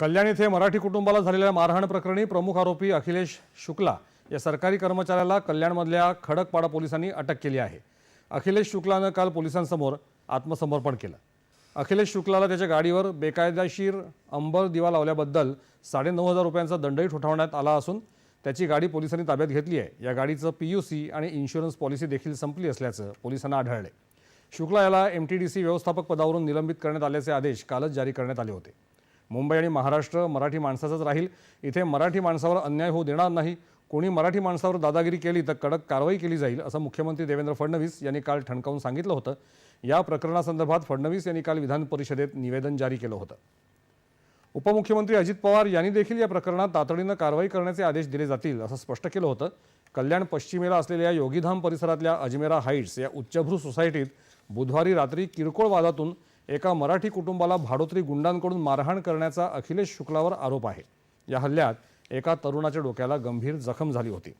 कल्याण येथे मराठी कुटुंबाला झालेल्या मारहाण प्रकरणी प्रमुख आरोपी अखिलेश शुक्ला या सरकारी कर्मचाऱ्याला कल्याणमधल्या खडकपाडा पोलिसांनी अटक केली आहे. अखिलेश शुक्लानं काल पोलिसांसमोर आत्मसमर्पण केलं. अखिलेश शुक्लाला त्याच्या गाडीवर बेकायदेशीर अंबर दिवा लावल्याबद्दल साडेनऊ हजार रुपयांचा दंडही ठोठावण्यात आला असून त्याची गाडी पोलिसांनी ताब्यात घेतली आहे. या गाडीचं पी यू सी आणि इन्शुरन्स पॉलिसी देखील संपली असल्याचं पोलिसांना आढळले. शुक्ला याला एम टी डी सी व्यवस्थापक पदावरून निलंबित करण्यात आल्याचे आदेश कालच जारी करण्यात आले होते. मुंबई आणि महाराष्ट्र मराठी माणसाचंच राहील. इथे मराठी माणसावर अन्याय होऊ देणार नाही. कोणी मराठी माणसावर दादागिरी केली तर कडक कारवाई केली जाईल असं मुख्यमंत्री देवेंद्र फडणवीस यांनी काल ठणकावून सांगितलं होतं. या प्रकरणासंदर्भात फडणवीस यांनी काल विधान परिषदेत निवेदन जारी केलं होतं. उपमुख्यमंत्री अजित पवार यांनी देखील या प्रकरणात तातडीनं कारवाई करण्याचे आदेश दिले जातील असं स्पष्ट केलं होतं. कल्याण पश्चिमेला असलेल्या योगीधाम परिसरातल्या अजमेरा हाईट्स या उच्चभ्रू सोसायटीत बुधवारी रात्री किरकोळ वादातून एका मराठी कुटुंबाला भाडोत्री गुंडांकडून मारहाण करण्याचा अखिलेश शुक्लावर आरोप आहे. या हल्ल्यात एका तरुणाच्या डोक्याला गंभीर जखम झाली होती.